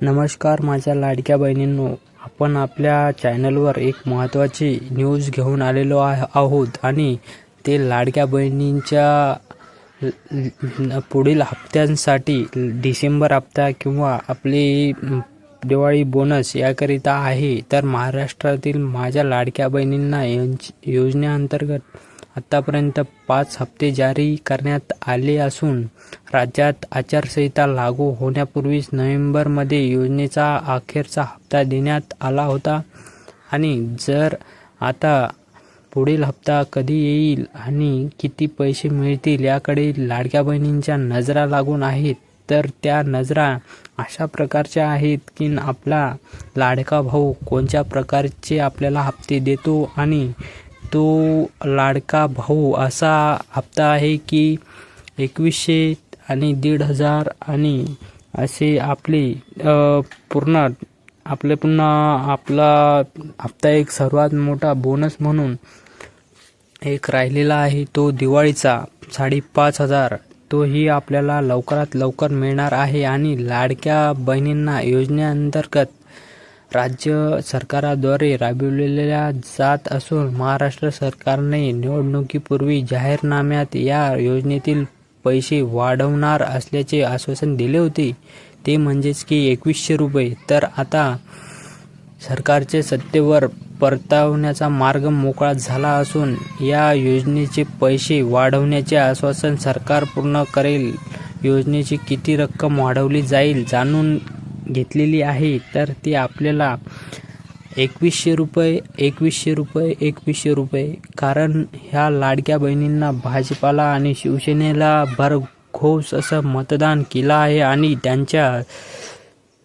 नमस्कार माझ्या लाडक्या बहिणींनो. आपण आपल्या चॅनलवर एक महत्त्वाची न्यूज घेऊन आलेलो आहोत आणि ते लाडक्या बहिणींच्या पुढील हप्त्यांसाठी डिसेंबर हप्ता किंवा आपली दिवाळी बोनस याकरिता आहे. तर महाराष्ट्रातील माझ्या लाडक्या बहिणींना योज- योजनेअंतर्गत आतापर्यंत पाच हप्ते जारी करण्यात आले असून राज्यात आचारसंहिता लागू होण्यापूर्वीच नोव्हेंबरमध्ये योजनेचा अखेरचा हप्ता देण्यात आला होता. आणि जर आता पुढील हप्ता कधी येईल आणि किती पैसे मिळतील याकडे लाडक्या बहिणींच्या नजरा लागून आहेत तर त्या नजरा अशा प्रकारच्या आहेत की आपला लाडका भाऊ कोणत्या प्रकारचे आपल्याला हप्ते देतो आणि तो लाडका भाऊ असा हप्ता आहे की एकवीसशे आणि दीड हजार आणि असे आपले पूर्ण आपले पुन्हा आपला हप्ता एक सर्वात मोठा बोनस म्हणून एक राहिलेला आहे तो दिवाळीचा साडेपाच हजार. तोही आपल्याला लवकरात लवकर मिळणार आहे आणि लाडक्या बहिणींना योजनेअंतर्गत राज्य सरकाराद्वारे राबविलेल्या जात असून महाराष्ट्र सरकारने निवडणुकीपूर्वी जाहीरनाम्यात या योजनेतील पैसे वाढवणार असल्याचे आश्वासन दिले होते. ते म्हणजेच की एकवीसशे रुपये. तर आता सरकारचे सत्तेवर परतावण्याचा मार्ग मोकळा झाला असून या योजनेचे पैसे वाढवण्याचे आश्वासन सरकार पूर्ण करेल. योजनेची किती रक्कम वाढवली जाईल जाणून घेतलेली आहे तर ती आपल्याला एकवीसशे रुपये एकवीसशे रुपये एकवीसशे रुपये. कारण ह्या लाडक्या बहिणींना भाजपाला आणि शिवसेनेला भरघोस असं मतदान केलं आहे आणि त्यांच्या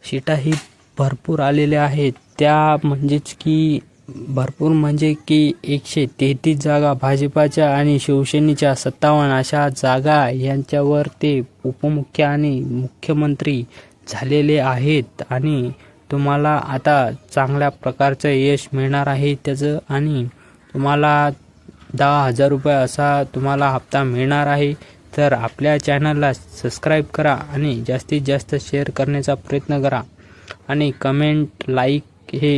सीटाही भरपूर आलेल्या आहेत. त्या म्हणजेच की भरपूर म्हणजे की एकशे तेहतीस जागा भाजपाच्या आणि शिवसेनेच्या सत्तावन्न अशा जागा यांच्यावर ते उपमुख्य आणि मुख्यमंत्री झालेले आहेत आणि तुम्हाला आता चांगल्या प्रकारचं यश मिळणार आहे त्याचं आणि तुम्हाला दहा हजार रुपये असा तुम्हाला हप्ता मिळणार आहे. तर आपल्या चॅनलला सबस्क्राईब करा आणि जास्तीत जास्त शेअर करण्याचा प्रयत्न करा. आणि कमेंट लाईक हे